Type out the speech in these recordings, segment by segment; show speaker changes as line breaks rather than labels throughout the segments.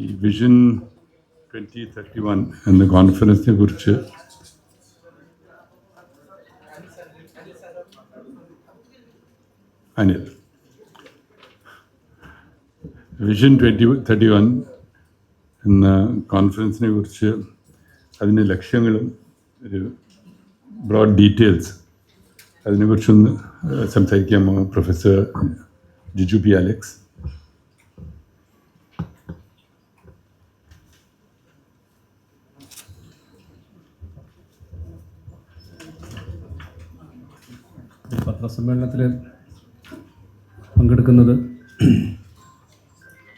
ഈ vision twenty thirty one എന്ന കോൺഫറൻസിനെ കുറിച്ച് Anil. Vision twenty thirty one എന്ന കോൺഫറൻസിനെ കുറിച്ച് അതിന്റെ ലക്ഷ്യങ്ങളും ഒരു ബ്രോഡ് ഡീറ്റെയിൽസ് അതിനെക്കുറിച്ചൊന്ന് സംസാരിക്കാമോ പ്രൊഫസർ ജിജു പി അലക്സ്?
പത്രസമ്മേളനത്തിൽ പങ്കെടുക്കുന്നത്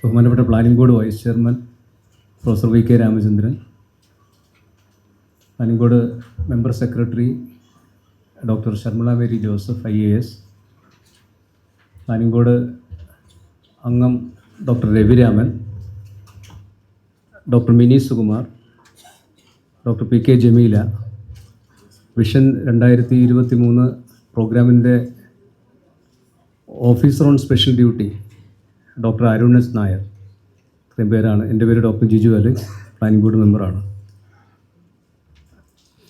ബഹുമാനപ്പെട്ട planning board vice chairman professor V K Ramachandran planning board member secretary doctor Sharmila Mary Joseph I A S planning board അംഗം doctor Raviraman doctor Mini Sukumar doctor P K Jameela. Vision രണ്ടായിരത്തി ഇരുപത്തി മൂന്ന് പ്രോഗ്രാമിന്റെ officer on special duty doctor Arun S Nair. ഇത്രയും പേരാണ്. എന്റെ പേര് doctor Jiju Al planning board മെമ്പറാണ്.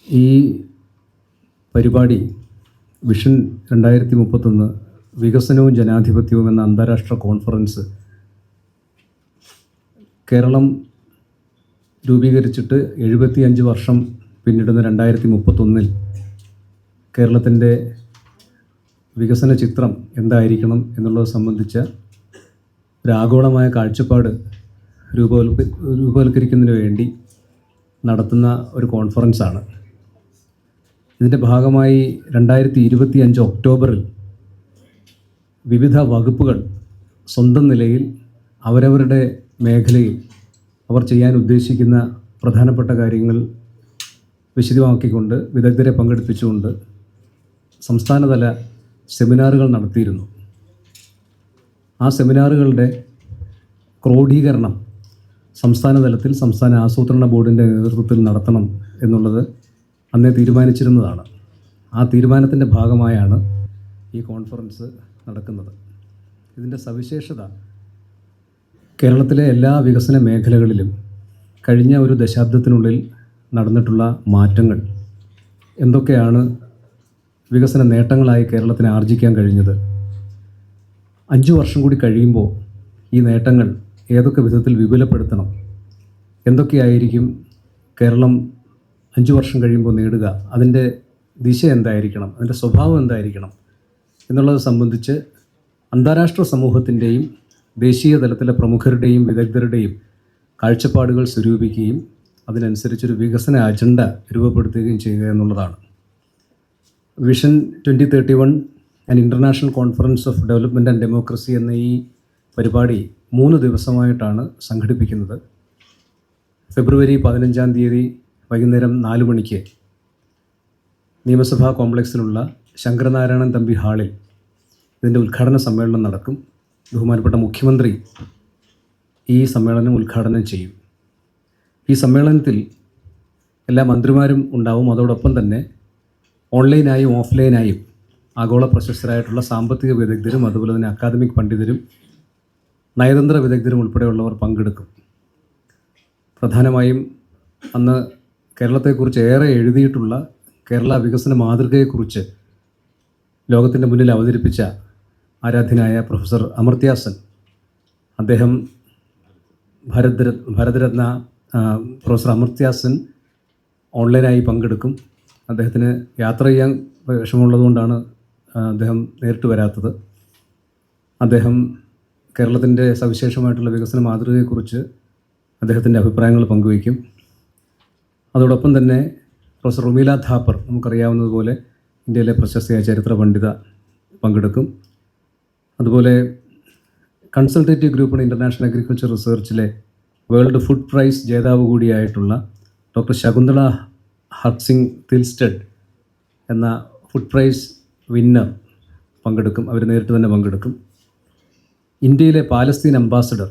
ഈ പരിപാടി വിഷൻ രണ്ടായിരത്തി മുപ്പത്തൊന്ന് വികസനവും ജനാധിപത്യവും എന്ന അന്താരാഷ്ട്ര കോൺഫറൻസ് കേരളം രൂപീകരിച്ചിട്ട് എഴുപത്തിയഞ്ച് വർഷം പിന്നിടുന്ന രണ്ടായിരത്തി മുപ്പത്തൊന്നിൽ കേരളത്തിന്റെ വികസന ചിത്രം എന്തായിരിക്കണം എന്നുള്ളത് സംബന്ധിച്ച ഒരു ആഗോളമായ കാഴ്ചപ്പാട് രൂപവൽ രൂപവൽക്കരിക്കുന്നതിന് വേണ്ടി നടത്തുന്ന ഒരു കോൺഫറൻസാണ്. ഇതിന്റെ ഭാഗമായി രണ്ടായിരത്തി ഇരുപത്തി അഞ്ച് ഒക്ടോബറിൽ വിവിധ വകുപ്പുകൾ സ്വന്തം നിലയിൽ അവരവരുടെ മേഖലയിൽ അവർ ചെയ്യാൻ ഉദ്ദേശിക്കുന്ന പ്രധാനപ്പെട്ട കാര്യങ്ങൾ വിശദമാക്കിക്കൊണ്ട് വിദഗ്ധരെ പങ്കെടുപ്പിച്ചുകൊണ്ട് സംസ്ഥാനതല സെമിനാറുകൾ നടത്തിയിരുന്നു. ആ സെമിനാറുകളുടെ ക്രോഡീകരണം സംസ്ഥാന തലത്തിൽ സംസ്ഥാന ആസൂത്രണ ബോർഡിന്റെ നേതൃത്വത്തിൽ നടത്തണം എന്നുള്ളത് അന്നേ തീരുമാനിച്ചിരുന്നതാണ്. ആ തീരുമാനത്തിന്റെ ഭാഗമായാണ് ഈ കോൺഫറൻസ് നടക്കുന്നത്. ഇതിന്റെ സവിശേഷത കേരളത്തിലെ എല്ലാ വികസന മേഖലകളിലും കഴിഞ്ഞ ഒരു ദശാബ്ദത്തിനുള്ളിൽ നടന്നിട്ടുള്ള മാറ്റങ്ങൾ എന്തൊക്കെയാണ് വികസന നേട്ടങ്ങളായി കേരളത്തിന് ആർജിക്കാൻ കഴിഞ്ഞത്. അഞ്ചു വർഷം കൂടി കഴിയുമ്പോൾ ഈ നേട്ടങ്ങൾ ഏതൊക്കെ വിധത്തിൽ വിപുലപ്പെടുത്തണം? എന്തൊക്കെയായിരിക്കും കേരളം അഞ്ചു വർഷം കഴിയുമ്പോൾ നേടുക? അതിന്റെ ദിശ എന്തായിരിക്കണം? അതിന്റെ സ്വഭാവം എന്തായിരിക്കണം? എന്നുള്ളത് സംബന്ധിച്ച് അന്താരാഷ്ട്ര സമൂഹത്തിന്റെയും ദേശീയ തലത്തിലെ പ്രമുഖരുടെയും വിദഗ്ധരുടെയും കാഴ്ചപ്പാടുകൾ സ്വരൂപിക്കുകയും അതിനനുസരിച്ചൊരു വികസന അജണ്ട രൂപപ്പെടുത്തുകയും ചെയ്യുക എന്നുള്ളതാണ്. Vision twenty thirty one and international conference of development and democracy എന്ന ഈ പരിപാടി മൂന്ന് ദിവസമായിട്ടാണ് സംഘടിപ്പിക്കുന്നത്. ഫെബ്രുവരി പതിനഞ്ചാം തീയതി വൈകുന്നേരം നാല് മണിക്ക് നിയമസഭാ കോംപ്ലക്സിലുള്ള ശങ്കരനാരായണൻ തമ്പി ഹാളിൽ ഇതിന്റെ ഉദ്ഘാടന സമ്മേളനം നടക്കും. ബഹുമാനപ്പെട്ട മുഖ്യമന്ത്രി ഈ സമ്മേളനം ഉദ്ഘാടനം ചെയ്യും. ഈ സമ്മേളനത്തിൽ എല്ലാ മന്ത്രിമാരും ഉണ്ടാവും. അതോടൊപ്പം തന്നെ ഓൺലൈനായും ഓഫ്ലൈനായും ആഗോള പ്രശസ്തരായിട്ടുള്ള സാമ്പത്തിക വിദഗ്ധരും അതുപോലെ തന്നെ അക്കാദമിക് പണ്ഡിതരും നയതന്ത്ര വിദഗ്ധരും ഉൾപ്പെടെയുള്ളവർ പങ്കെടുക്കും. പ്രധാനമായും അന്ന് കേരളത്തെക്കുറിച്ച് ഏറെ എഴുതിയിട്ടുള്ള കേരള വികസന മാതൃകയെക്കുറിച്ച് ലോകത്തിന്റെ മുന്നിൽ അവതരിപ്പിച്ച ആരാധ്യനായ പ്രൊഫസർ അമർത്യാസൻ അദ്ദേഹം ഭാരത് ഭാരതരത്ന പ്രൊഫസർ അമർത്യാസൻ ഓൺലൈനായി പങ്കെടുക്കും. അദ്ദേഹത്തിന് യാത്ര ചെയ്യാൻ വിഷമമുള്ളതുകൊണ്ടാണ് അദ്ദേഹം നേരിട്ട് വരാത്തത്. അദ്ദേഹം കേരളത്തിന്റെ സവിശേഷമായിട്ടുള്ള വികസന മാതൃകയെക്കുറിച്ച് അദ്ദേഹത്തിന്റെ അഭിപ്രായങ്ങൾ പങ്കുവയ്ക്കും. അതോടൊപ്പം തന്നെ പ്രൊഫസർ റുമീല ഥാപ്പർ നമുക്കറിയാവുന്നതുപോലെ ഇന്ത്യയിലെ പ്രശസ്തയായ ചരിത്ര പണ്ഡിത പങ്കെടുക്കും. അതുപോലെ consultative group on international agriculture റിസർച്ചിലെ world food prize ജേതാവ് കൂടിയായിട്ടുള്ള ഡോക്ടർ ശകുന്തള ഹർസിംഗ് തിൽസ്റ്റഡ് എന്ന ഫുഡ് പ്രൈസ് വിന്നർ പങ്കെടുക്കും. അവർ നേരിട്ട് തന്നെ പങ്കെടുക്കും. ഇന്ത്യയിലെ Palestine ambassador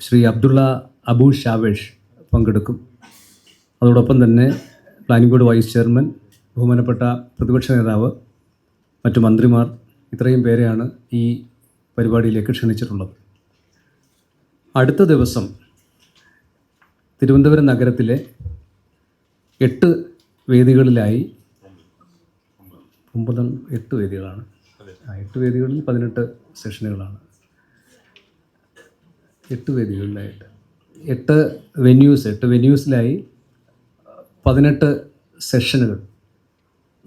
Shri Abdullah Abu Shaweesh പങ്കെടുക്കും. അതോടൊപ്പം തന്നെ പ്ലാനിംഗ് ബോർഡ് വൈസ് ചെയർമാൻ ബഹുമാനപ്പെട്ട പ്രതിപക്ഷ നേതാവ് മറ്റു മന്ത്രിമാർ ഇത്രയും പേരെയാണ് ഈ പരിപാടിയിലേക്ക് ക്ഷണിച്ചിട്ടുള്ളത്. അടുത്ത ദിവസം തിരുവനന്തപുരം നഗരത്തിലെ എട്ട് വേദികളിലായി. ഒമ്പത് എട്ട് വേദികളാണ്. ആ എട്ട് വേദികളിൽ പതിനെട്ട് സെഷനുകളാണ്. എട്ട് വേദികളിലായിട്ട്. എട്ട് വെന്യൂസ് എട്ട് വെന്യൂസിലായി പതിനെട്ട് സെഷനുകൾ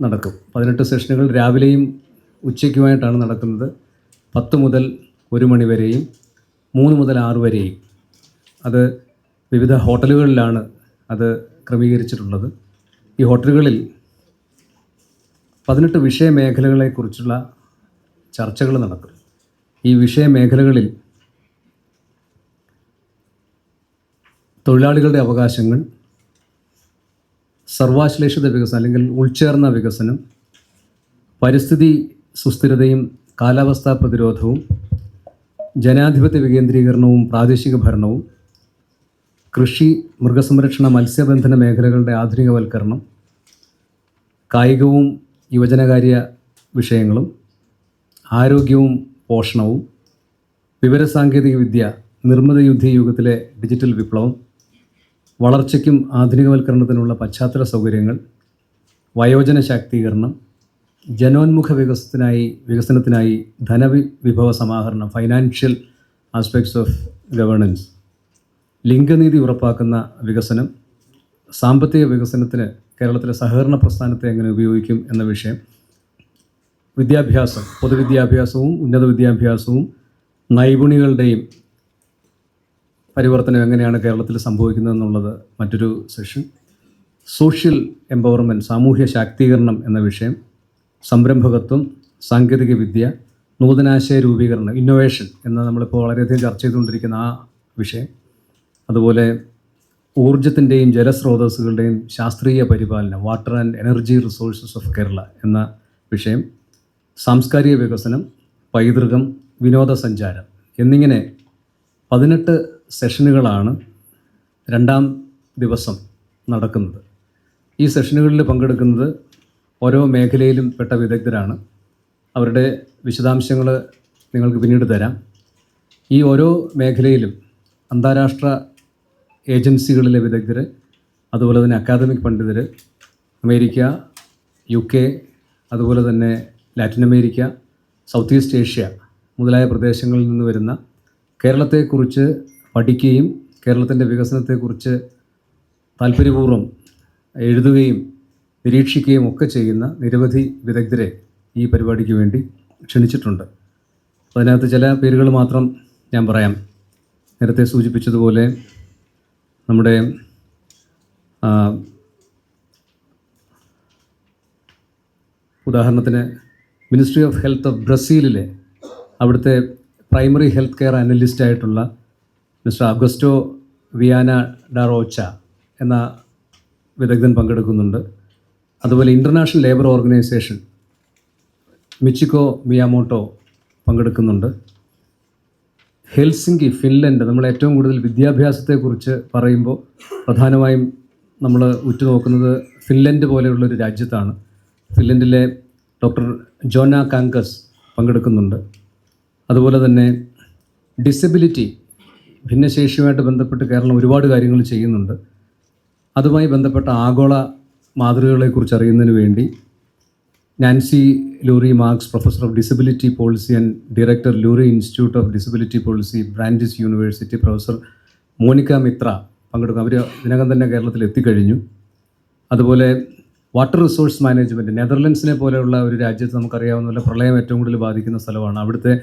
നടക്കും. പതിനെട്ട് സെഷനുകൾ രാവിലെയും ഉച്ചയ്ക്കുമായിട്ടാണ് നടക്കുന്നത്. പത്ത് മുതൽ ഒരു മണി വരെയും മൂന്ന് മുതൽ ആറ് വരെയും. അത് വിവിധ ഹോട്ടലുകളിലാണ് അത് ക്രമീകരിച്ചിട്ടുള്ളത്. ഈ ഹോട്ടലുകളിൽ പതിനെട്ട് വിഷയമേഖലകളെക്കുറിച്ചുള്ള ചർച്ചകൾ നടക്കും. ഈ വിഷയമേഖലകളിൽ തൊഴിലാളികളുടെ അവകാശങ്ങൾ സർവാശ്ലേഷിത വികസനം അല്ലെങ്കിൽ ഉൾച്ചേർന്ന വികസനം പരിസ്ഥിതി സുസ്ഥിരതയും കാലാവസ്ഥാ പ്രതിരോധവും ജനാധിപത്യ വികേന്ദ്രീകരണവും പ്രാദേശിക ഭരണവും കൃഷി മൃഗസംരക്ഷണ മത്സ്യബന്ധന മേഖലകളുടെ ആധുനികവൽക്കരണം കായികവും യുവജനകാര്യ വിഷയങ്ങളും ആരോഗ്യവും പോഷണവും വിവരസാങ്കേതിക വിദ്യ നിർമ്മിത യുദ്ധ യുഗത്തിലെ ഡിജിറ്റൽ വിപ്ലവം വളർച്ചയ്ക്കും ആധുനികവൽക്കരണത്തിനുള്ള പശ്ചാത്തല സൗകര്യങ്ങൾ വയോജന ശാക്തീകരണം ജനോന്മുഖ വികസനത്തിനായി വികസനത്തിനായി ധനവിഭവ വിഭവ സമാഹരണം ഫൈനാൻഷ്യൽ ആസ്പെക്ട്സ് ഓഫ് ഗവേണൻസ് ലിംഗനീതി ഉറപ്പാക്കുന്ന വികസനം സാമ്പത്തിക വികസനത്തിന് കേരളത്തിലെ സഹകരണ പ്രസ്ഥാനത്തെ എങ്ങനെ ഉപയോഗിക്കും എന്ന വിഷയം വിദ്യാഭ്യാസം പൊതുവിദ്യാഭ്യാസവും ഉന്നത വിദ്യാഭ്യാസവും നൈപുണികളുടെയും പരിവർത്തനം എങ്ങനെയാണ് കേരളത്തിൽ സംഭവിക്കുന്നത് എന്നുള്ളത് മറ്റൊരു സെഷൻ. സോഷ്യൽ എംപവർമെന്റ് സാമൂഹ്യ ശാക്തീകരണം എന്ന വിഷയം സംരംഭകത്വം സാങ്കേതിക വിദ്യ നൂതനാശയ രൂപീകരണം ഇന്നോവേഷൻ എന്ന നമ്മളിപ്പോൾ വളരെയധികം ചർച്ച ചെയ്തുകൊണ്ടിരിക്കുന്ന ആ വിഷയം. അതുപോലെ ഊർജത്തിന്റെയും ജലസ്രോതസ്സുകളുടെയും ശാസ്ത്രീയ പരിപാലനം water and energy resources of Kerala എന്ന വിഷയം സാംസ്കാരിക വികസനം പൈതൃകം വിനോദസഞ്ചാരം എന്നിങ്ങനെ പതിനെട്ട് സെഷനുകളാണ് രണ്ടാം ദിവസം നടക്കുന്നത്. ഈ സെഷനുകളിൽ പങ്കെടുക്കുന്നത് ഓരോ മേഖലയിലും പെട്ട വിദഗ്ധരാണ്. അവരുടെ വിശദാംശങ്ങൾ നിങ്ങൾക്ക് പിന്നീട് തരാം. ഈ ഓരോ മേഖലയിലും അന്താരാഷ്ട്ര ഏജൻസികളിലെ വിദഗ്ധർ അതുപോലെ തന്നെ അക്കാദമിക് പണ്ഡിതർ അമേരിക്ക യു കെ അതുപോലെ തന്നെ Latin America south east Asia മുതലായ പ്രദേശങ്ങളിൽ നിന്ന് വരുന്ന കേരളത്തെക്കുറിച്ച് പഠിക്കുകയും കേരളത്തിന്റെ വികസനത്തെക്കുറിച്ച് താല്പര്യപൂർവം എഴുതുകയും നിരീക്ഷിക്കുകയും ഒക്കെ ചെയ്യുന്ന നിരവധി വിദഗ്ധരെ ഈ പരിപാടിക്ക് വേണ്ടി ക്ഷണിച്ചിട്ടുണ്ട്. അതിനകത്ത് ചില പേരുകൾ മാത്രം ഞാൻ പറയാം. നേരത്തെ സൂചിപ്പിച്ചതുപോലെ നമ്മുടെ ഉദാഹരണത്തിന് മിനിസ്ട്രി ഓഫ് ഹെൽത്ത് ഓഫ് ബ്രസീലിലെ അവിടുത്തെ പ്രൈമറി ഹെൽത്ത് കെയർ അനലിസ്റ്റ് ആയിട്ടുള്ള മിസ്റ്റർ അഗസ്റ്റോ വിയാന ഡാറോച്ച എന്ന വിദഗ്ധൻ പങ്കെടുക്കുന്നുണ്ട്. അതുപോലെ international labour organisation Michiko Miyamoto പങ്കെടുക്കുന്നുണ്ട്. ഹെൽസിങ്കി ഫിൻലൻഡ് നമ്മൾ ഏറ്റവും കൂടുതൽ വിദ്യാഭ്യാസത്തെക്കുറിച്ച് പറയുമ്പോൾ പ്രധാനമായും നമ്മൾ ഉറ്റുനോക്കുന്നത് ഫിൻലൻഡ് പോലെയുള്ള ഒരു രാജ്യത്താണ്. ഫിൻലൻഡിലെ ഡോക്ടർ ജോന കാങ്കസ് പങ്കെടുക്കുന്നുണ്ട്. അതുപോലെ തന്നെ ഡിസബിലിറ്റി ഭിന്നശേഷിയുമായിട്ട് ബന്ധപ്പെട്ട് കേരളം ഒരുപാട് കാര്യങ്ങൾ ചെയ്യുന്നുണ്ട്. അതുമായി ബന്ധപ്പെട്ട ആഗോള മാതൃകകളെക്കുറിച്ച് അറിയുന്നതിന് വേണ്ടി Nancy Lurie Marks professor of disability policy and director Lurie institute of disability policy Brandeis university professor Monica Mitra പങ്കെടുക്കും അവർ ഇതിനകം തന്നെ കേരളത്തിൽ എത്തിക്കഴിഞ്ഞു. അതുപോലെ വാട്ടർ റിസോഴ്സ് മാനേജ്മെന്റ് നെതർലൻഡ്സിനെ പോലെയുള്ള ഒരു രാജ്യത്ത് നമുക്കറിയാവുന്ന പ്രളയം ഏറ്റവും കൂടുതൽ ബാധിക്കുന്ന സ്ഥലമാണ്. അവിടുത്തെ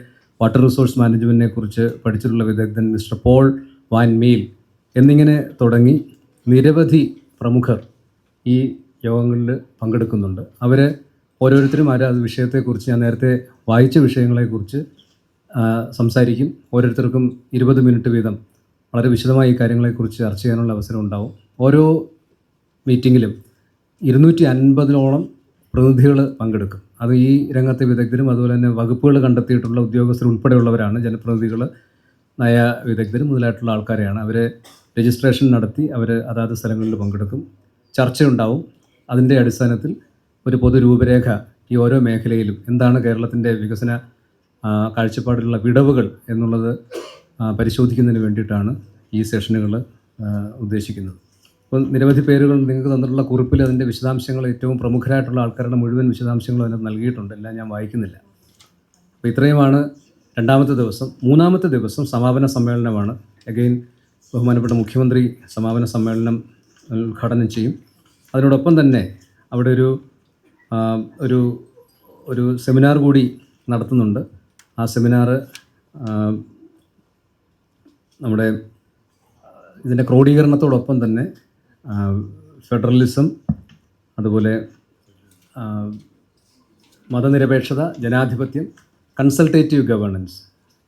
വാട്ടർ റിസോഴ്സ് മാനേജ്മെന്റിനെ കുറിച്ച് പഠിച്ചിട്ടുള്ള വിദഗ്ധൻ മിസ്റ്റർ പോൾ വാൻ മീൽ എന്നിങ്ങനെ തുടങ്ങി നിരവധി പ്രമുഖർ ഈ യോഗങ്ങളിൽ പങ്കെടുക്കുന്നുണ്ട്. അവർ ഓരോരുത്തരും ആ വിഷയത്തെക്കുറിച്ച് ഞാൻ നേരത്തെ വായിച്ച വിഷയങ്ങളെക്കുറിച്ച് സംസാരിക്കും. ഓരോരുത്തർക്കും ഇരുപത് മിനിറ്റ് വീതം. വളരെ വിശദമായി ഈ കാര്യങ്ങളെക്കുറിച്ച് ചർച്ച ചെയ്യാനുള്ള അവസരം ഉണ്ടാവും. ഓരോ മീറ്റിങ്ങിലും ഇരുന്നൂറ്റി അൻപതിനോളം പ്രതിനിധികൾ പങ്കെടുക്കും. അത് ഈ രംഗത്തെ വിദഗ്ധരും അതുപോലെ തന്നെ വകുപ്പുകൾ കണ്ടെത്തിയിട്ടുള്ള ഉദ്യോഗസ്ഥർ ഉൾപ്പെടെയുള്ളവരാണ് ജനപ്രതിനിധികൾ നയ വിദഗ്ധരും മുതലായിട്ടുള്ള ആൾക്കാരെയാണ്. അവരെ രജിസ്ട്രേഷൻ നടത്തി അവർ അതാത് സ്ഥലങ്ങളിൽ പങ്കെടുക്കും. ചർച്ചയുണ്ടാവും. അതിന്റെ അടിസ്ഥാനത്തിൽ ഒരു പൊതു രൂപരേഖ ഈ ഓരോ മേഖലയിലും എന്താണ് കേരളത്തിന്റെ വികസന കാഴ്ചപ്പാടിലുള്ള വിടവുകൾ എന്നുള്ളത് പരിശോധിക്കുന്നതിന് വേണ്ടിയിട്ടാണ് ഈ സെഷനുകൾ ഉദ്ദേശിക്കുന്നത്. അപ്പോൾ നിരവധി പേരുകൾ നിങ്ങൾക്ക് തന്നിട്ടുള്ള കുറിപ്പിൽ അതിന്റെ വിശദാംശങ്ങൾ ഏറ്റവും പ്രമുഖരായിട്ടുള്ള ആൾക്കാരുടെ മുഴുവൻ വിശദാംശങ്ങളും അതിനകത്ത് നൽകിയിട്ടുണ്ട്. എല്ലാം ഞാൻ വായിക്കുന്നില്ല. അപ്പോൾ ഇത്രയുമാണ് രണ്ടാമത്തെ ദിവസം. മൂന്നാമത്തെ ദിവസം സമാപന സമ്മേളനമാണ്. അഗെയിൻ ബഹുമാനപ്പെട്ട മുഖ്യമന്ത്രി സമാപന സമ്മേളനം ഉദ്ഘാടനം ചെയ്യും. അതിനോടൊപ്പം തന്നെ അവിടെ ഒരു ഒരു ഒരു സെമിനാർ കൂടി നടത്തുന്നുണ്ട്. ആ സെമിനാർ നമ്മുടെ ഇതിന്റെ ക്രോഡീകരണത്തോടൊപ്പം തന്നെ ഫെഡറലിസം അതുപോലെ മതനിരപേക്ഷത ജനാധിപത്യം കൺസൾട്ടേറ്റീവ് ഗവേണൻസ്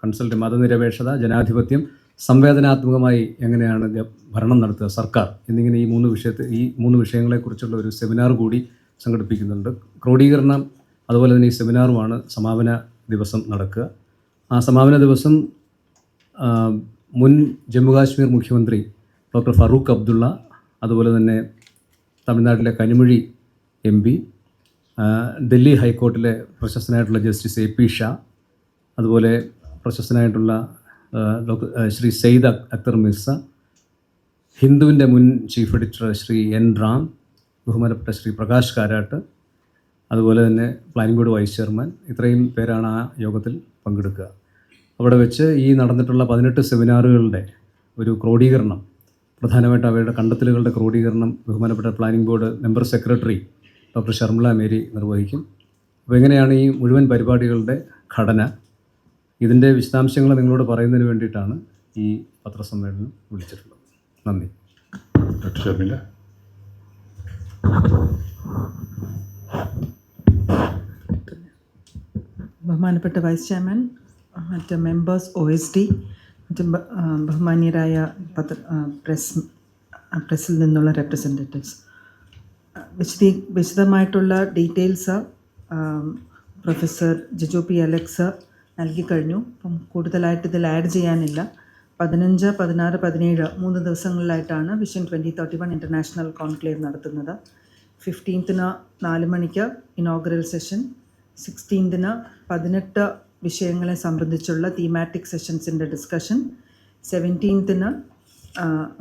കൺസൾട്ട് മതനിരപേക്ഷത ജനാധിപത്യം സംവേദനാത്മകമായി എങ്ങനെയാണ് ഭരണം നടത്തുക സർക്കാർ എന്നിങ്ങനെ ഈ മൂന്ന് വിഷയത്തെ ഈ മൂന്ന് വിഷയങ്ങളെക്കുറിച്ചുള്ള ഒരു സെമിനാർ കൂടി സംഘടിപ്പിക്കുന്നുണ്ട്. ക്രോഡീകരണം അതുപോലെ തന്നെ ഈ സെമിനാറുമാണ് സമാപന ദിവസം നടക്കുക. ആ സമാപന ദിവസം മുൻ ജമ്മുകാശ്മീർ മുഖ്യമന്ത്രി ഡോക്ടർ ഫറൂഖ് അബ്ദുള്ള അതുപോലെ തന്നെ തമിഴ്നാട്ടിലെ കനിമൊഴി എം പി ഡൽഹി ഹൈക്കോർട്ടിലെ പ്രശസ്തനായിട്ടുള്ള ജസ്റ്റിസ് എ പി ഷാ അതുപോലെ പ്രശസ്തനായിട്ടുള്ള ഡോക്ടർ ശ്രീ സെയ്ദ് അക്തർ മിർസ ഹിന്ദുവിന്റെ മുൻ chief editor Shri N Ram ബഹുമാനപ്പെട്ട ശ്രീ പ്രകാശ് കാരാട്ട് അതുപോലെ തന്നെ പ്ലാനിംഗ് ബോർഡ് വൈസ് ചെയർമാൻ ഇത്രയും പേരാണ് ആ യോഗത്തിൽ പങ്കെടുക്കുക. അവിടെ വെച്ച് ഈ നടന്നിട്ടുള്ള പതിനെട്ട് സെമിനാറുകളുടെ ഒരു ക്രോഡീകരണം പ്രധാനമായിട്ട് അവയുടെ കണ്ടെത്തലുകളുടെ ക്രോഡീകരണം ബഹുമാനപ്പെട്ട planning board member secretary doctor Sharmila Mary നിർവഹിക്കും. അപ്പോൾ എങ്ങനെയാണ് ഈ മുഴുവൻ പരിപാടികളുടെ ഘടന? ഇതിന്റെ വിശദാംശങ്ങൾ നിങ്ങളോട് പറയുന്നതിന് വേണ്ടിയിട്ടാണ് ഈ പത്രസമ്മേളനം വിളിച്ചിട്ടുള്ളത്. നന്ദി.
ഡോക്ടർ ഷർമില
ബഹുമാനപ്പെട്ട വൈസ് ചെയർമാൻ മറ്റ് മെമ്പേഴ്സ് ഒ എസ് ഡി മറ്റ് ബഹുമാനീയരായ പത്ര പ്രസ് പ്രസിൽ നിന്നുള്ള റെപ്രസെന്റേറ്റീവ്സ് വിശദീ വിശദമായിട്ടുള്ള details professor Jijo P Alex നൽകിക്കഴിഞ്ഞു അപ്പം കൂടുതലായിട്ട് ഇതിൽ ആഡ് ചെയ്യാനില്ല. പതിനഞ്ച് പതിനാറ് പതിനേഴ് മൂന്ന് ദിവസങ്ങളിലായിട്ടാണ് vision twenty thirty one international conclave നടത്തുന്നത്. ഫിഫ്റ്റീൻത്തിന് നാല് മണിക്ക് ഇനോഗ്രൽ സെഷൻ സിക്സ്റ്റീൻത്തിന് പതിനെട്ട് വിഷയങ്ങളെ സംബന്ധിച്ചുള്ള തീമാറ്റിക് സെഷൻസിന്റെ ഡിസ്കഷൻ സെവന്റീൻത്തിന്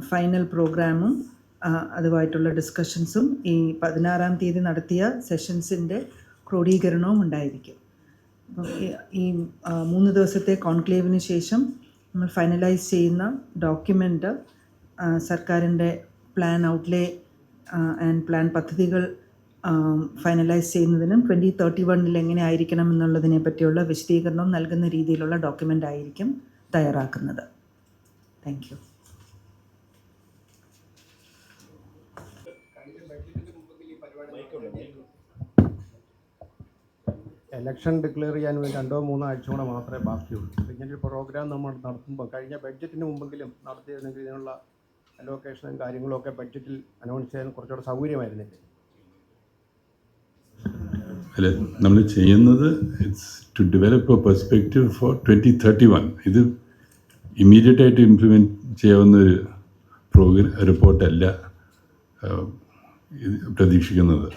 ഫൈനൽ പ്രോഗ്രാമും അതുമായിട്ടുള്ള ഡിസ്കഷൻസും ഈ പതിനാറാം തീയതി നടത്തിയ സെഷൻസിന്റെ ക്രോഡീകരണവും ഉണ്ടായിരിക്കും. അപ്പം ഈ- മൂന്ന് ദിവസത്തെ കോൺക്ലേവിന് ശേഷം നമ്മൾ ഫൈനലൈസ് ചെയ്യുന്ന ഡോക്യുമെന്റ് സർക്കാരിന്റെ പ്ലാൻ ഔട്ട്ലേ ആൻഡ് പ്ലാൻ പദ്ധതികൾ ഫൈനലൈസ് ചെയ്യുന്നതിനും ട്വന്റി തേർട്ടി വണ്ണിൽ എങ്ങനെ ആയിരിക്കണം എന്നുള്ളതിനെ പറ്റിയുള്ള വിശദീകരണം നൽകുന്ന രീതിയിലുള്ള ഡോക്യുമെന്റ് ആയിരിക്കും തയ്യാറാക്കുന്നത്. താങ്ക് യു
ഇലക്ഷൻ ഡിക്ലെയർ ചെയ്യാൻ വേണ്ടി രണ്ടോ മൂന്നോ ആഴ്ച കൂടെ മാത്രമേ ബാക്കിയുള്ളൂ. അപ്പോൾ ഇങ്ങനെ ഒരു പ്രോഗ്രാം നമ്മൾ നടത്തുമ്പോൾ കഴിഞ്ഞ ബഡ്ജറ്റിന് മുമ്പെങ്കിലും നടത്തിയിരുന്നെങ്കിൽ ഇതിനുള്ള അലോക്കേഷനും കാര്യങ്ങളും ഒക്കെ ബഡ്ജറ്റിൽ അനൗൺസ് ചെയ്യാൻ കുറച്ചുകൂടെ സൗകര്യമായിരുന്നില്ലേ?
അല്ല നമ്മൾ ചെയ്യുന്നത് it's to develop a perspective for twenty thirty one ഇത് ഇമ്മീഡിയറ്റ് ആയിട്ട് ഇംപ്ലിമെന്റ് ചെയ്യാവുന്ന ഒരു പ്രോഗ്ര റിപ്പോർട്ടല്ല പ്രതീക്ഷിക്കുന്നത്.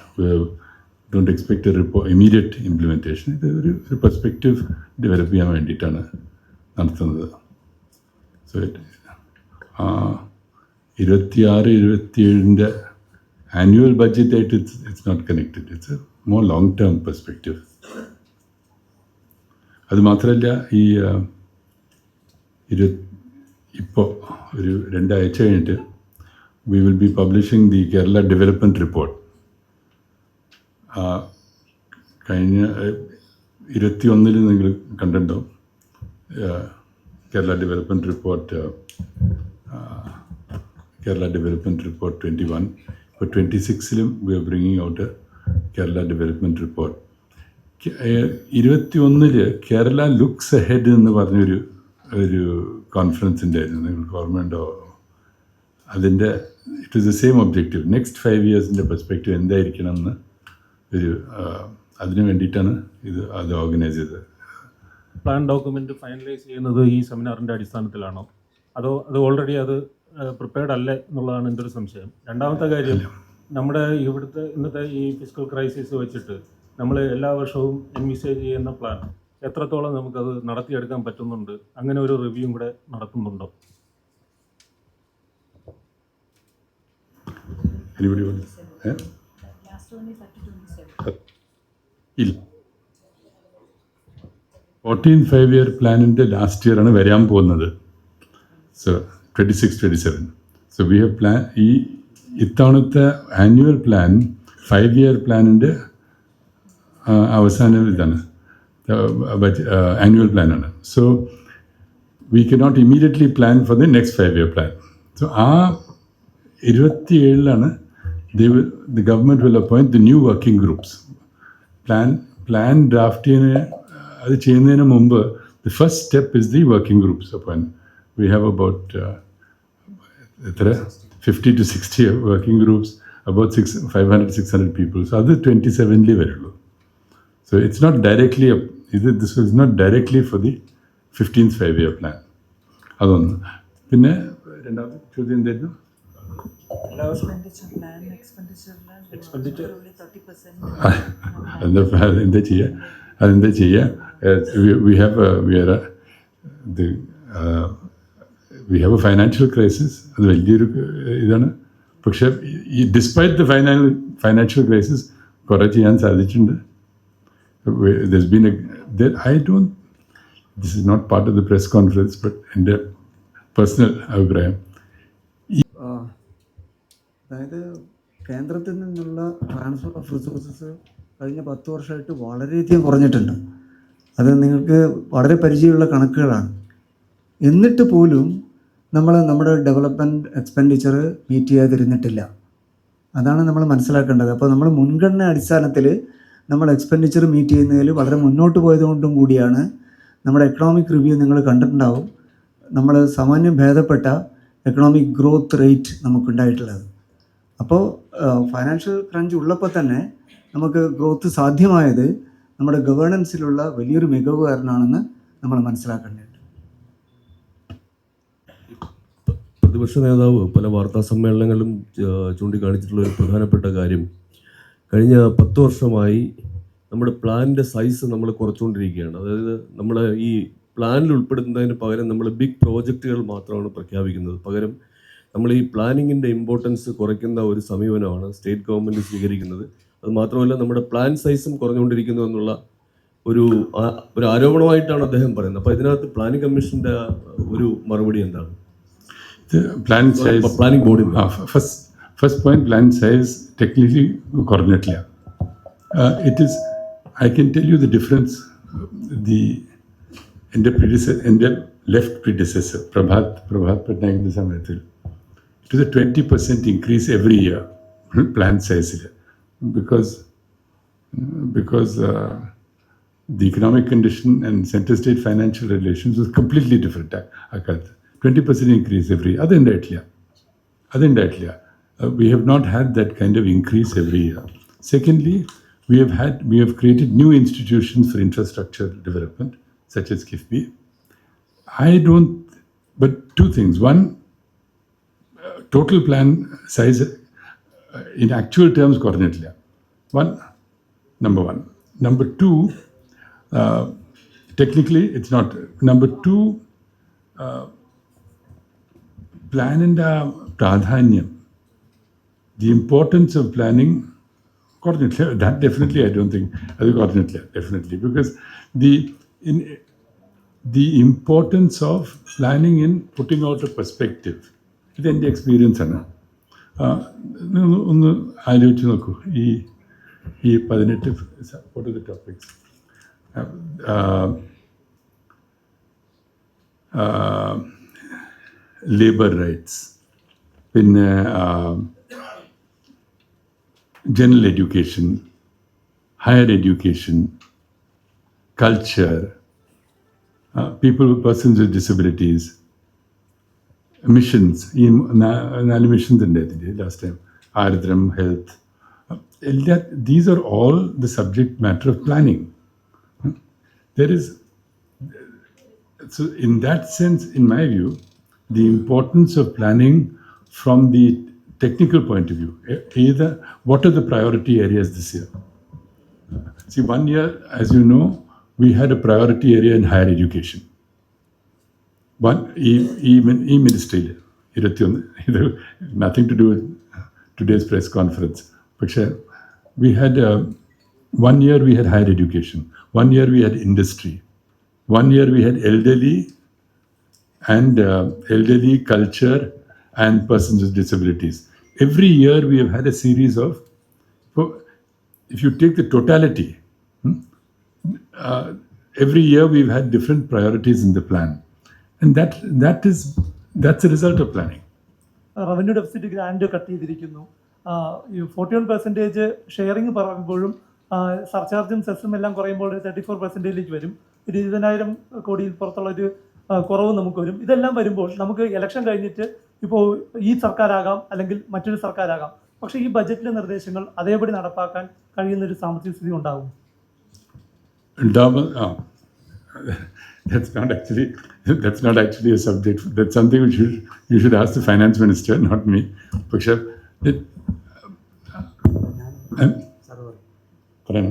ഡോണ്ട് എക്സ്പെക്ട് റിപ്പോ ഇമീഡിയറ്റ് ഇംപ്ലിമെന്റേഷൻ ഇത് ഒരു ഒരു പെർസ്പെക്റ്റീവ് ഡെവലപ്പ് ചെയ്യാൻ വേണ്ടിയിട്ടാണ് നടത്തുന്നത്. സോ ഇരുപത്തിയാറ് ഇരുപത്തിയേഴിന്റെ annual ബഡ്ജറ്റായിട്ട് it's it's not connected it's more long term perspective അതുമാത്രമല്ല ഈ ഇപ്പോൾ ഒരു രണ്ടാഴ്ച കഴിഞ്ഞിട്ട് we will be publishing the Kerala development report കഴിഞ്ഞ ഇരുപത്തി ഒന്നിൽ നിങ്ങൾ കണ്ടിട്ടുണ്ടാവും. Kerala development report Kerala development report twenty one. ഇപ്പോൾ twenty സിക്സിലും we are bringing out Kerala development report. ഇരുപത്തി ഒന്നിൽ കേരള ലുക്സ് ഹെഡ് എന്ന് പറഞ്ഞൊരു ഒരു കോൺഫറൻസ് ഉണ്ടായിരുന്നു നിങ്ങൾക്ക് ഓർമ്മയുണ്ടോ? അതിന്റെ it is the same objective. Next five ഇയേഴ്സിന്റെ perspective എന്തായിരിക്കണം എന്ന് ഒരു അതിനു അതിന് വേണ്ടിയിട്ടാണ് ഇത് അത് ഓർഗനൈസ് ചെയ്തത്.
പ്ലാൻ ഡോക്യുമെന്റ് ഫൈനലൈസ് ചെയ്യുന്നത് ഈ സെമിനാറിന്റെ അടിസ്ഥാനത്തിലാണോ? അതോ അത് ഓൾറെഡി അത് പ്രിപ്പയർഡ് അല്ലേ എന്നുള്ളതാണ് എന്റെ ഒരു സംശയം? രണ്ടാമത്തെ കാര്യം നമ്മുടെ ഇവിടുത്തെ ഇന്നത്തെ ഈ ഫിസിക്കൽ ക്രൈസിസ് വെച്ചിട്ട് നമ്മൾ എല്ലാ വർഷവും എൻവിസേജ് ചെയ്യുന്ന പ്ലാൻ എത്രത്തോളം നമുക്കത് നടത്തിയെടുക്കാൻ പറ്റുന്നുണ്ട്? അങ്ങനെ ഒരു റിവ്യൂ കൂടെ നടത്തുന്നുണ്ടോ?
Anybody want? ഇല്ല. ഫോർട്ടീൻ ഫൈവ് ഇയർ പ്ലാനിന്റെ ലാസ്റ്റ് ഇയർ ആണ് വരാൻ പോകുന്നത്. So twenty six twenty seven so we have plan ഈ ഇത്തവണത്തെ ആനുവൽ പ്ലാൻ ഫൈവ് ഇയർ പ്ലാനിന്റെ അവസാന ഇതാണ്. ആനുവൽ പ്ലാനാണ് so we can not immediately plan for the next five year plan so ആ ഇരുപത്തിയേഴിലാണ് the the government will appoint the new working groups plan plan draft ചെയ്യുന്ന അത് ചെയ്യുന്നതിന് മുമ്പ് the first step is the working groups അപ്പോൾ we have about എത്ര? Fifty two sixty working groups about six five hundred six hundred peoples അത് twenty സെവനിലേ വരുള്ളൂ. So it's not directly ഇത് this is not directly for the fifteenth five year plan അതൊന്ന്. പിന്നെ രണ്ടാമത്തെ ചോദ്യം എന്തായിരുന്നു?
Expenditure plan, expenditure plan.
Expenditure.
Only thirty percent.
എന്താ അതെന്താ ചെയ്യുക അതെന്താ ചെയ്യുക വി ഹാവ് വി ആർ ഇത് we have a financial crisis അത് വലിയൊരു uh, ഇതാണ് പക്ഷേ ഈ ഡിസ്പൈറ്റ് ദ ഫൈനാൻ ഫൈനാൻഷ്യൽ ക്രൈസിസ് കുറേ ചെയ്യാൻ സാധിച്ചിട്ടുണ്ട് this been I don't this is not part of the press conference but എന്റെ പേഴ്സണൽ അഭിപ്രായം
ആ, അതായത് കേന്ദ്രത്തിൽ നിന്നുള്ള ട്രാൻസ്ഫർ ഓഫ് റിസോഴ്സസ് കഴിഞ്ഞ പത്ത് വർഷമായിട്ട് വളരെയധികം കുറഞ്ഞിട്ടുണ്ട്. അത് നിങ്ങൾക്ക് വളരെ പരിചയമുള്ള കണക്കുകളാണ്. എന്നിട്ട് പോലും നമ്മൾ നമ്മുടെ ഡെവലപ്മെന്റ് എക്സ്പെൻഡിച്ചർ മീറ്റ് ചെയ്യാതിരുന്നിട്ടില്ല. അതാണ് നമ്മൾ മനസ്സിലാക്കേണ്ടത്. അപ്പോൾ നമ്മൾ മുൻഗണന അടിസ്ഥാനത്തിൽ നമ്മൾ എക്സ്പെൻഡിച്ചർ മീറ്റ് ചെയ്യുന്നതിൽ വളരെ മുന്നോട്ട് പോയതുകൊണ്ടും കൂടിയാണ് നമ്മുടെ എക്കണോമിക് റിവ്യൂ നിങ്ങൾ കണ്ടിട്ടുണ്ടാവും. നമ്മൾ സാമാന്യം ഭേദപ്പെട്ട എക്കണോമിക് ഗ്രോത്ത് റേറ്റ് നമുക്കുണ്ടായിട്ടുള്ളത്. അപ്പോൾ ഫൈനാൻഷ്യൽ ക്രഞ്ച് ഉള്ളപ്പോൾ തന്നെ നമുക്ക് ഗ്രോത്ത് സാധ്യമായത് നമ്മുടെ ഗവേണൻസിലുള്ള വലിയൊരു മികവ് കാരണമാണെന്ന് നമ്മൾ മനസ്സിലാക്കേണ്ടതുണ്ട്.
പ്രതിപക്ഷ നേതാവ് പല വാർത്താ സമ്മേളനങ്ങളിലും ചൂണ്ടിക്കാണിച്ചിട്ടുള്ള ഒരു പ്രധാനപ്പെട്ട കാര്യം. കഴിഞ്ഞ പത്ത് വർഷമായി നമ്മുടെ പ്ലാനിന്റെ സൈസ് നമ്മൾ കുറച്ചുകൊണ്ടിരിക്കുകയാണ്. അതായത് നമ്മൾ ഈ പ്ലാനിൽ ഉൾപ്പെടുത്തുന്നതിന് പകരം നമ്മൾ ബിഗ് പ്രോജക്റ്റുകൾ മാത്രമാണ് പ്രഖ്യാപിക്കുന്നത്. പകരം നമ്മൾ ഈ പ്ലാനിങ്ങിന്റെ ഇമ്പോർട്ടൻസ് കുറയ്ക്കുന്ന ഒരു സമീപനമാണ് സ്റ്റേറ്റ് ഗവൺമെന്റ് സ്വീകരിക്കുന്നത്. അത് മാത്രമല്ല നമ്മുടെ പ്ലാൻ സൈസും കുറഞ്ഞുകൊണ്ടിരിക്കുന്നു എന്നുള്ള ഒരു ഒരു ആരോപണമായിട്ടാണ് അദ്ദേഹം പറയുന്നത്. അപ്പോൾ ഇതിനകത്ത് പ്ലാനിംഗ് കമ്മീഷന്റെ ഒരു മറുപടി എന്താണ്?
പ്ലാൻ സൈസ്
പ്ലാനിംഗ് ബോർഡിൽ
first first point plan size technically കുറഞ്ഞിട്ടില്ല. It is I can tell you the difference the എന്റെ പ്രിഡിസ എന്റെ ലെഫ്റ്റ് പ്രിഡിസസർ പ്രഭാത് പ്രഭാത് പട്നായിക്കിന്റെ സമയത്തിൽ it is a twenty percent increase every year plan സൈസിൽ because because the economic condition and center state financial relations was completely different ആ കാലത്ത് twenty percent increase every അതുണ്ടായിട്ടില്ല അതുണ്ടായിട്ടില്ല we have not had that kind of increase every year secondly we have had we have created new institutions for infrastructure development such as KIIFB I don't but two things one total plan size in actual terms കുറഞ്ഞിട്ടില്ല one number one. Number two, uh, technically it's not. Number two, uh, പ്ലാനിന്റെ പ്രാധാന്യം the importance of planning കുറഞ്ഞിട്ടില്ല that definitely I don't think അത് കുറഞ്ഞിട്ടില്ല definitely because the in the importance of planning in putting out a perspective ഇതെന്റെ experience ആണ്. ആ, നിങ്ങൾ ഒന്ന് ആലോചിച്ച് നോക്കൂ. ഈ ഈ പതിനെട്ട് support the topics labour rights പിന്നെ general education higher education culture people persons with disabilities missions ഈ നാ- നാല് മിഷൻസ് ഉണ്ട് അതിൻ്റെ ലാസ്റ്റ് ടൈം ആർദ്രം ഹെൽത്ത് എല്ലാ these are all the subject matter of planning there is so in that sense in my view the importance of planning from the technical point of view e- either what are the priority areas this year see one year as you know we had a priority area in higher education. One ഈ ഈ മിൻ- ഈ മിനിസ്ട്രിയിൽ ഇരുപത്തിയൊന്ന് ഇത് nothing to do today's press conference പക്ഷേ we had one year we had higher education one year we had industry one year we had elderly and uh, elderly culture and persons with disabilities. Every year we have had a series of, if you take the totality, hmm, uh, every year we've had different priorities in the plan, and that that is that's a result of planning.
Revenue deficit grant cut ചെയ്തിരിക്കുന്നു. Forty one percentage sharing പറയുമ്പോഴും സർചാർജും സെസ്സും എല്ലാം കുറയുമ്പോൾ thirty four പെർസെന്റേജിലേക്ക് വരും. ഒരു ഇരുപതിനായിരം കോടിയിൽ പുറത്തുള്ള ഒരു കുറവ് നമുക്ക് വരും. ഇതെല്ലാം വരുമ്പോൾ നമുക്ക് ഇലക്ഷൻ കഴിഞ്ഞിട്ട് ഇപ്പോൾ ഈ സർക്കാരാകാം അല്ലെങ്കിൽ മറ്റൊരു സർക്കാരാകാം. പക്ഷേ ഈ ബജറ്റിലെ നിർദ്ദേശങ്ങൾ അതേപടി നടപ്പാക്കാൻ കഴിയുന്ന ഒരു സാമ്പത്തിക സ്ഥിതി ഉണ്ടാകും
oh, that's not actually a subject. That's something which you, you should ask the finance minister, not me. പക്ഷേ it, um, പറയാം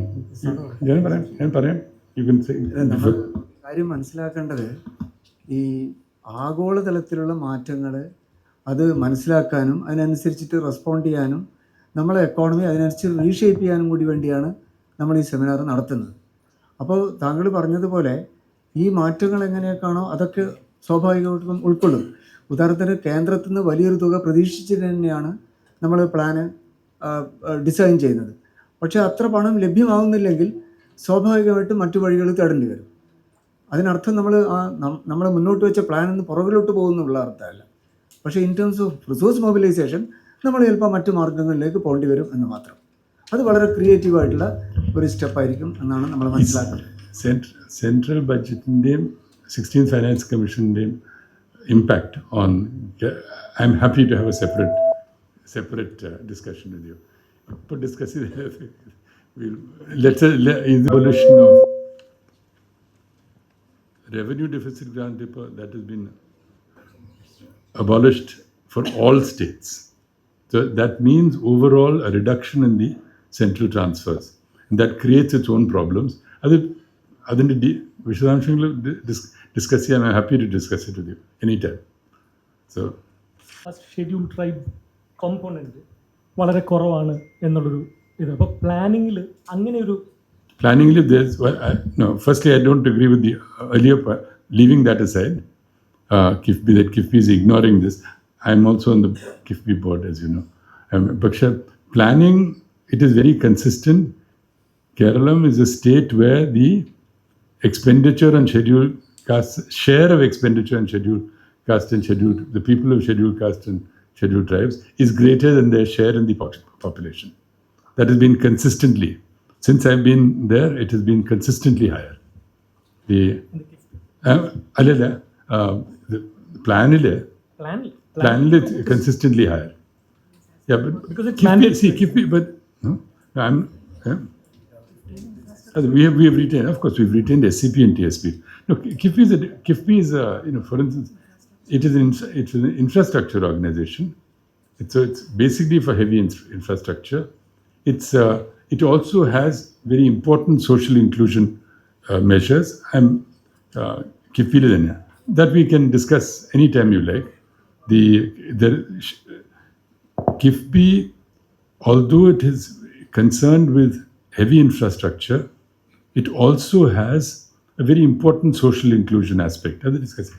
ഞാൻ പറയാം ഞാൻ പറയാം യു കൻ
കാര്യം മനസ്സിലാക്കേണ്ടത് ഈ ആഗോളതലത്തിലുള്ള മാറ്റങ്ങൾ അത് മനസ്സിലാക്കാനും അതിനനുസരിച്ചിട്ട് റെസ്പോണ്ട് ചെയ്യാനും നമ്മളെ എക്കോണമി അതിനനുസരിച്ച് റീഷേപ്പ് ചെയ്യാനും കൂടി വേണ്ടിയാണ് നമ്മൾ ഈ സെമിനാർ നടത്തുന്നത് അപ്പോൾ താങ്കൾ പറഞ്ഞതുപോലെ ഈ മാറ്റങ്ങൾ എങ്ങനെയൊക്കെയാണോ അതൊക്കെ സ്വാഭാവികമായിട്ടും ഉൾക്കൊള്ളും. ഉദാഹരണത്തിന് കേന്ദ്രത്തിൽ നിന്ന് വലിയൊരു തുക പ്രതീക്ഷിച്ചിട്ട് തന്നെയാണ് നമ്മൾ പ്ലാന് ഡിസൈൻ ചെയ്യുന്നത്. പക്ഷേ അത്ര പണം ലഭ്യമാകുന്നില്ലെങ്കിൽ സ്വാഭാവികമായിട്ടും മറ്റു വഴികൾ തേടേണ്ടി വരും. അതിനർത്ഥം നമ്മൾ ആ നമ്മൾ മുന്നോട്ട് വെച്ച പ്ലാൻ ഒന്ന് പുറകിലോട്ട് പോകുന്നുള്ള അർത്ഥമല്ല പക്ഷേ in terms of resource mobilisation നമ്മൾ ചിലപ്പോൾ മറ്റു മാർഗങ്ങളിലേക്ക് പോകേണ്ടി വരും എന്ന് മാത്രം. അത് വളരെ ക്രിയേറ്റീവായിട്ടുള്ള ഒരു സ്റ്റെപ്പായിരിക്കും എന്നാണ് നമ്മൾ മനസ്സിലാക്കുന്നത്.
സെൻട്രൽ ബഡ്ജറ്റിൻ്റെയും sixteen finance കമ്മീഷൻ്റെയും impact on I am happy to have a separate separate discussion with you ഇപ്പോൾ ഡിസ്കസ് ചെയ്ത് let's evaluation of revenue deficit grant ഇപ്പോൾ that has been abolished for all states. So that means overall a reduction in the central transfers. And that creates its own problems. അത് അതിന്റെ ഡി വിശദാംശങ്ങൾ discuss ചെയ്യാൻ I happy to discuss it with you any time so
schedule tribe component വളരെ കുറവാണ് എന്നുള്ളൊരു ഇത് അപ്പോൾ പ്ലാനിങ്ങിൽ അങ്ങനെ ഒരു
firstly, I don't agree with the earlier part, leaving that aside. Uh, KIFBI, that KIFBI is ignoring this. I'm also on the KIFBI board, as you know. Um, but planning, it is very consistent. Kerala is a state where the expenditure and scheduled caste share of expenditure and scheduled caste and scheduled the people of scheduled caste and scheduled tribes is greater than their share in the population. That has been consistently since I've been there. It has been consistently higher. The uh,
plan
ಪ್ಲ್ಯಾನಲ್ಲೇ consistently higher. Higher yeah but
because it
can
be
see keep but I am we have, we have retained, of course, we've retained SCP and TSP. No, KIFB is, a, is a, you know, for instance, it is an, it's an infrastructure organization. So it's basically for heavy infrastructure. It's, uh, it also has very important social inclusion uh, measures. I'm uh, that we can discuss anytime you like. The, the although it is concerned with heavy infrastructure it also has a very important social inclusion aspect. As discussed.